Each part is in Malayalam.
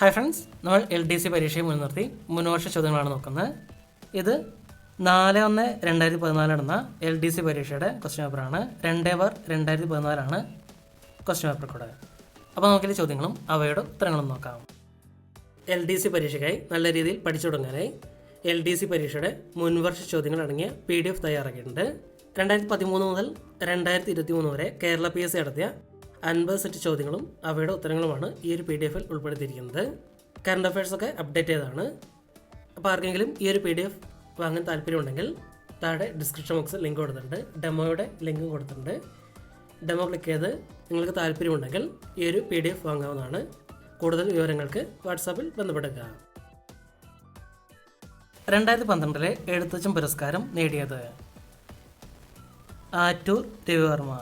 ഹായ് ഫ്രണ്ട്സ് നമ്മൾ എൽ ഡി സി പരീക്ഷയെ മുൻനിർത്തി മുൻവർഷ ചോദ്യങ്ങളാണ് നോക്കുന്നത്. ഇത് നാല് ഒന്ന് രണ്ടായിരത്തി പതിനാല് നടന്ന എൽ ഡി സി പരീക്ഷയുടെ ക്വസ്റ്റ്യൻ പേപ്പറാണ് രണ്ട് ബാർ രണ്ടായിരത്തി പതിനാലാണ് ക്വസ്റ്റ്യൻ പേപ്പർ കൂടെ അപ്പോൾ നമുക്കിത് ചോദ്യങ്ങളും അവയുടെ ഉത്തരങ്ങളും നോക്കാം. എൽ ഡി സി പരീക്ഷയ്ക്കായി നല്ല രീതിയിൽ പഠിച്ചു തുടങ്ങാനായി എൽ ഡി സി പരീക്ഷയുടെ മുൻവർഷ ചോദ്യങ്ങൾ അടങ്ങിയ പി ഡി എഫ് തയ്യാറാക്കിയിട്ടുണ്ട്. രണ്ടായിരത്തി പതിമൂന്ന് മുതൽ രണ്ടായിരത്തി ഇരുപത്തി മൂന്ന് വരെ കേരള പി എസ് സി നടത്തിയ അൻപത് സെറ്റ് ചോദ്യങ്ങളും അവയുടെ ഉത്തരങ്ങളുമാണ് ഈ ഒരു പി ഡി എഫിൽ ഉൾപ്പെടുത്തിയിരിക്കുന്നത്. കറണ്ട് അഫയേഴ്സ് ഒക്കെ അപ്ഡേറ്റ് ചെയ്തതാണ്. അപ്പോൾ ആർക്കെങ്കിലും ഈ ഒരു പി ഡി എഫ് വാങ്ങാൻ താല്പര്യമുണ്ടെങ്കിൽ താഴെ ഡിസ്ക്രിപ്ഷൻ ബോക്സിൽ ലിങ്ക് കൊടുത്തിട്ടുണ്ട്. ഡെമോയുടെ ലിങ്ക് കൊടുത്തിട്ടുണ്ട്. ഡെമോ ക്ലിക്ക് ചെയ്ത് നിങ്ങൾക്ക് താല്പര്യമുണ്ടെങ്കിൽ ഈ ഒരു പി ഡി എഫ് വാങ്ങാവുന്നതാണ്. കൂടുതൽ വിവരങ്ങൾക്ക് വാട്സാപ്പിൽ ബന്ധപ്പെടുക. രണ്ടായിരത്തി പന്ത്രണ്ടിലെ എഴുത്തച്ഛൻ പുരസ്കാരം നേടിയത് ആറ്റൂർ രവിവർമ്മ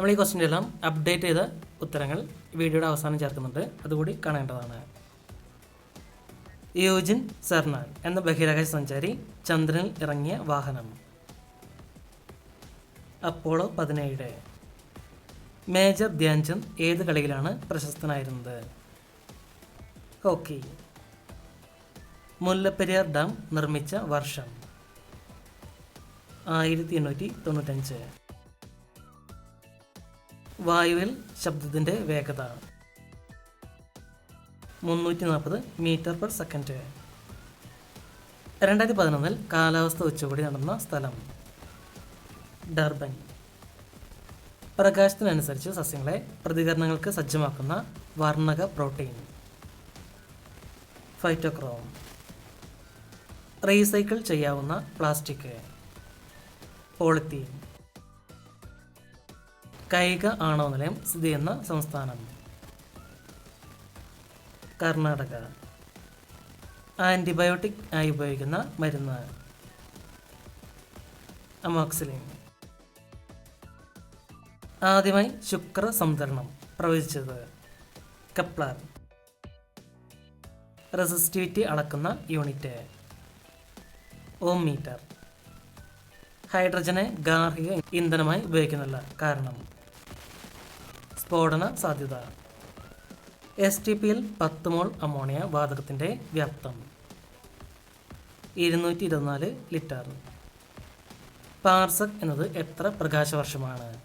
നമ്മൾ ഈ ക്വസ്റ്റിന്റെ എല്ലാം അപ്ഡേറ്റ് ചെയ്ത ഉത്തരങ്ങൾ വീഡിയോയുടെ അവസാനം ചേർക്കുന്നുണ്ട്. അതുകൂടി കാണേണ്ടതാണ്. യോജിൻ സർനാൽ എന്ന ബഹിരാകാശ സഞ്ചാരി ചന്ദ്രനിൽ ഇറങ്ങിയ വാഹനം. അപ്പോളോ പതിനേഴ്. മേജർ ധ്യാൻചന്ദ് ഏത് കളിയിലാണ് പ്രശസ്തനായിരുന്നത്? ഹോക്കി. മുല്ലപ്പെരിയാർ ഡാം നിർമ്മിച്ച വർഷം. ആയിരത്തി എണ്ണൂറ്റി തൊണ്ണൂറ്റഞ്ച്. വായുവിൽ ശബ്ദത്തിന്റെ വേഗത. മുന്നൂറ്റി നാൽപ്പത് മീറ്റർ പെർ സെക്കൻഡ്. രണ്ടായിരത്തി പതിനൊന്നിൽ കാലാവസ്ഥ ഉച്ചകോടി നടന്ന സ്ഥലം. ഡർബൻ. പ്രകാശത്തിനനുസരിച്ച് സസ്യങ്ങളെ പ്രതികരണങ്ങൾക്ക് സജ്ജമാക്കുന്ന വർണക പ്രോട്ടീൻ. ഫൈറ്റോക്രോം. റീസൈക്കിൾ ചെയ്യാവുന്ന പ്ലാസ്റ്റിക്. പോളിത്തീൻ. കൈക ആണവ നിലയം സ്ഥിതി ചെയ്യുന്ന സംസ്ഥാനം. കർണാടക. ആന്റിബയോട്ടിക് ആയി ഉപയോഗിക്കുന്ന മരുന്ന്. അമോക്സിലിൻ. ആദ്യമായി ശുക്ര സംതരണം പ്രവചിച്ചത് കപ്ലർ. റെസിസ്റ്റിവിറ്റി അളക്കുന്ന യൂണിറ്റ്. Ohm metre. ഹൈഡ്രജനെ ഗാർഹിക ഇന്ധനമായി ഉപയോഗിക്കുന്നില്ല കാരണം. സ്ഫോടന സാധ്യത. എസ് ടി പിയിൽ പത്ത് മോൾ അമോണിയ വാതകത്തിന്റെ വ്യാപ്തം. ഇരുന്നൂറ്റി ഇരുപത്തിനാല് ലിറ്റർ. പാർസക് എന്നത് എത്ര പ്രകാശവർഷമാണ്?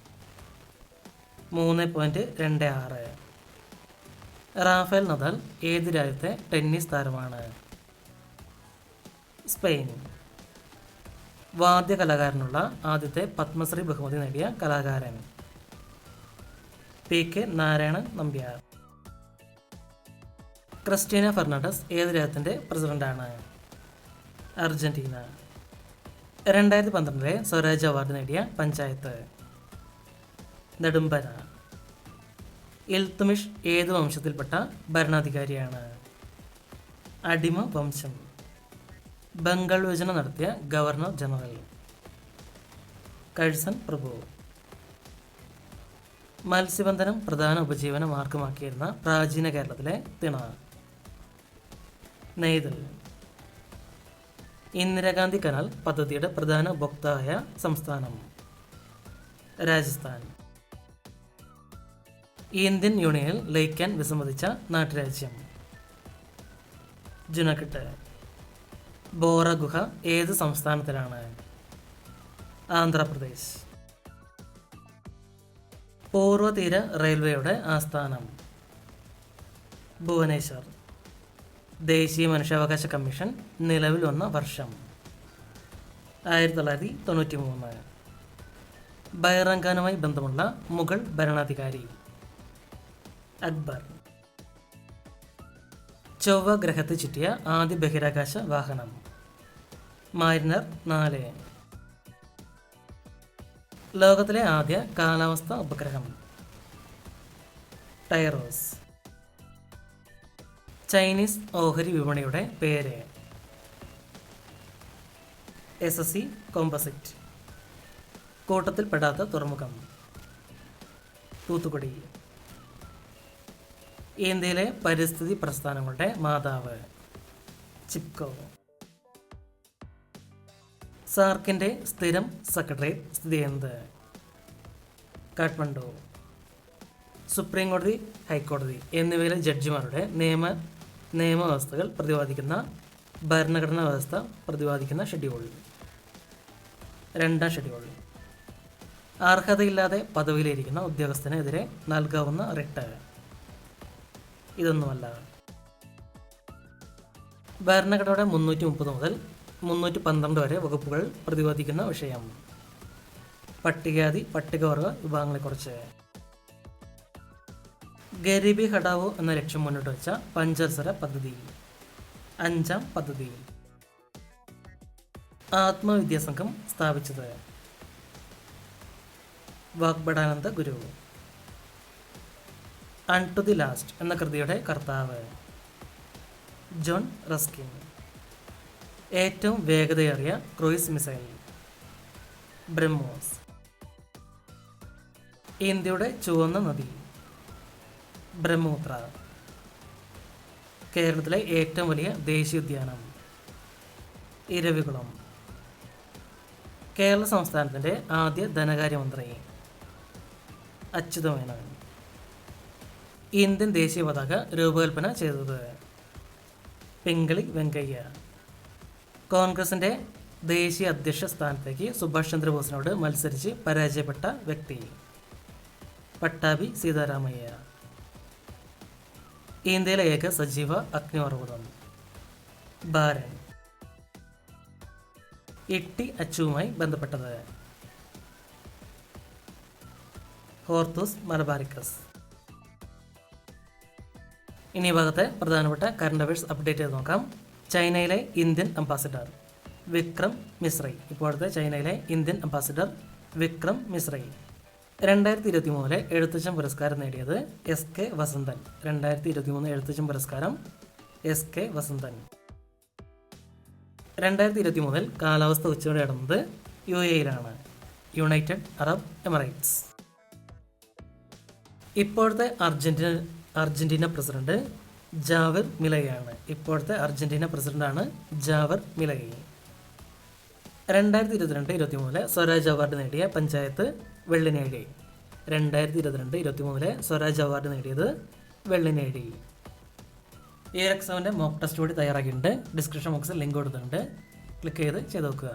മൂന്ന് പോയിന്റ് രണ്ട് ആറ്. റാഫേൽ നദാൽ ഏത് രാജ്യത്തെ ടെന്നീസ് താരമാണ്? സ്പെയിൻ. വാദ്യ കലാകാരനുള്ള ആദ്യത്തെ പത്മശ്രീ ബഹുമതി നേടിയ കലാകാരൻ. P K Narayanan Nambiar. Cristina Fernandez ഏത് രാജ്യത്തിന്റെ പ്രസിഡന്റാണ്? അർജന്റീന. രണ്ടായിരത്തി പന്ത്രണ്ടിലെ സ്വരാജ് അവാർഡ് നേടിയ പഞ്ചായത്ത്. നെടുമ്പന. ഇൽത്തുമിഷ് ഏത് വംശത്തിൽപ്പെട്ട ഭരണാധികാരിയാണ്? അടിമ വംശം. ബംഗാൾ വിഭജനം നടത്തിയ ഗവർണർ ജനറൽ. കഴ്സൺ പ്രഭു. മത്സ്യബന്ധനം പ്രധാന ഉപജീവന മാർഗമാക്കിയിരുന്ന പ്രാചീന കേരളത്തിലെ തിണ നെയ്തൽ. ഇന്ദിരാഗാന്ധി കനാൽ പദ്ധതിയുടെ പ്രധാന ഉപഭോക്താവായ സംസ്ഥാനം രാജസ്ഥാൻ. ഇന്ത്യൻ യൂണിയനിൽ ലയിക്കാൻ വിസമ്മതിച്ച നാട്ടുരാജ്യം ജുനക്കെട്ട് ബോറ ഗുഹ ഏത് സംസ്ഥാനത്തിലാണ്? ആന്ധ്രാപ്രദേശ്. പൂർവതീര റെയിൽവേയുടെ ആസ്ഥാനം. ഭുവനേശ്വർ. ദേശീയ മനുഷ്യാവകാശ കമ്മീഷൻ നിലവിൽ വന്ന വർഷം. ആയിരത്തി തൊള്ളായിരത്തി തൊണ്ണൂറ്റി മൂന്ന് ബന്ധമുള്ള മുഗൾ ഭരണാധികാരി. അക്ബർ. ചൊവ്വ ഗ്രഹത്തെ ചുറ്റിയ ആദ്യ ബഹിരാകാശ വാഹനം. മാരിനർ നാല്. ലോകത്തിലെ ആദ്യ കാലാവസ്ഥ ഉപഗ്രഹം. ടൈറോസ്. ചൈനീസ് ഓഹരി വിപണിയുടെ പേര്. S S C composite. കൂട്ടത്തിൽപ്പെടാത്ത തുറമുഖം. തൂത്തുക്കുടി. ഇന്ത്യയിലെ പരിസ്ഥിതി പ്രസ്ഥാനങ്ങളുടെ മാതാവ്. ചിപ്കോ. സാർക്കിന്റെ സ്ഥിരം സെക്രട്ടറി സ്ഥിതി ചെയ്യുന്നത് കാഠ്മണ്ഡു സുപ്രീം കോടതി ഹൈക്കോടതി എന്നിവയിലെ ജഡ്ജിമാരുടെ നിയമ നിയമവ്യവസ്ഥകൾ പ്രതിപാദിക്കുന്ന ഭരണഘടനാ വ്യവസ്ഥ പ്രതിപാദിക്കുന്ന ഷെഡ്യൂൾ രണ്ടാം ഷെഡ്യൂൾ അർഹതയില്ലാതെ പദവിയിലിരിക്കുന്ന ഉദ്യോഗസ്ഥനെതിരെ നൽകാവുന്ന റിട്ട്. ഇതൊന്നുമല്ല. ഭരണഘടനയുടെ മുന്നൂറ്റി മുപ്പത് മുതൽ മുന്നൂറ്റി പന്ത്രണ്ട് വരെ വകുപ്പുകൾ പ്രതിപാദിക്കുന്ന വിഷയം. പട്ടികജാതി പട്ടികവർഗ വിഭാഗങ്ങളെക്കുറിച്ച്. ഗരീബി ഹടാവോ എന്ന ലക്ഷ്യം മുന്നോട്ട് വെച്ച പഞ്ചവത്സര പദ്ധതി. അഞ്ചാം പദ്ധതി. ആത്മവിദ്യാസംഘം സ്ഥാപിച്ചത്. വാഗ്ബടാനന്ദ ഗുരു. അൺ ടു ദി ലാസ്റ്റ് എന്ന കൃതിയുടെ കർത്താവ്. John Ruskin. ഏറ്റവും വേഗതയേറിയ ക്രൂയിസ് മിസൈൽ. ബ്രഹ്മോസ്. ഇന്ത്യയുടെ ചുവന്ന നദി. ബ്രഹ്മപുത്ര കേരളത്തിലെ ഏറ്റവും വലിയ ദേശീയോദ്യാനം. ഇരവികുളം. കേരള സംസ്ഥാനത്തിന്റെ ആദ്യ ധനകാര്യമന്ത്രി. അച്യുതമേനോൻ. ഇന്ത്യൻ ദേശീയ പതാക രൂപകൽപ്പന ചെയ്തത്. പിങ്കളി വെങ്കയ്യ. കോൺഗ്രസിന്റെ ദേശീയ അധ്യക്ഷ സ്ഥാനത്തേക്ക് സുഭാഷ് ചന്ദ്രബോസിനോട് മത്സരിച്ച് പരാജയപ്പെട്ട വ്യക്തി പട്ടാഭി സീതാരാമയ്യ. ഇന്ത്യയിലെ ഏക സജീവ അഗ്നിപർവതം ബാരൻ. ഇട്ടി അച്ചുവുമായി ബന്ധപ്പെട്ടത് ഹോർത്തൂസ് മലബാരിക്കസ്. ഇനി ഭാഗത്തെ പ്രധാനപ്പെട്ട കറണ്ട് അഫയേഴ്സ് അപ്ഡേറ്റ് ചെയ്ത് നോക്കാം. ചൈനയിലെ ഇന്ത്യൻ അംബാസിഡർ വിക്രം മിശ്രൈ. ഇപ്പോഴത്തെ ചൈനയിലെ ഇന്ത്യൻ അംബാസിഡർ വിക്രം മിശ്രൈ. രണ്ടായിരത്തി ഇരുപത്തി മൂന്നിലെ എഴുത്തച്ഛൻ പുരസ്കാരം നേടിയത് എസ് കെ വസന്തൻ. രണ്ടായിരത്തി ഇരുപത്തി മൂന്ന് എഴുത്തച്ഛൻ പുരസ്കാരം എസ് കെ വസന്തൻ. രണ്ടായിരത്തി ഇരുപത്തി മൂന്നിൽ കാലാവസ്ഥ ഉച്ചയോടെ നടന്നത് യു എയിലാണ് യുണൈറ്റഡ് അറബ് എമിറേറ്റ്സ്. ഇപ്പോഴത്തെ അർജന്റീന അർജന്റീന പ്രസിഡന്റ് ജാവർ മിലകയാണ്. ഇപ്പോഴത്തെ അർജന്റീന പ്രസിഡന്റാണ് ജാവർ മിലകയെ രണ്ടായിരത്തി ഇരുപത്തിരണ്ട് ഇരുപത്തി മൂന്നിലെ സ്വരാജ് അവാർഡ് നേടിയ പഞ്ചായത്ത് വെള്ളിനേടി രണ്ടായിരത്തി ഇരുപത്തിരണ്ട് ഇരുപത്തി മൂന്നിലെ സ്വരാജ് അവാർഡ് നേടിയത് വെള്ളിനേടി ഈ എക്സാമിന്റെ മോക്ക് ടെസ്റ്റ് കൂടി തയ്യാറാക്കിയിട്ടുണ്ട്. ഡിസ്ക്രിപ്ഷൻ ബോക്സിൽ ലിങ്ക് കൊടുത്തിട്ടുണ്ട്. ക്ലിക്ക് ചെയ്ത് ചെയ്ത് നോക്കുക.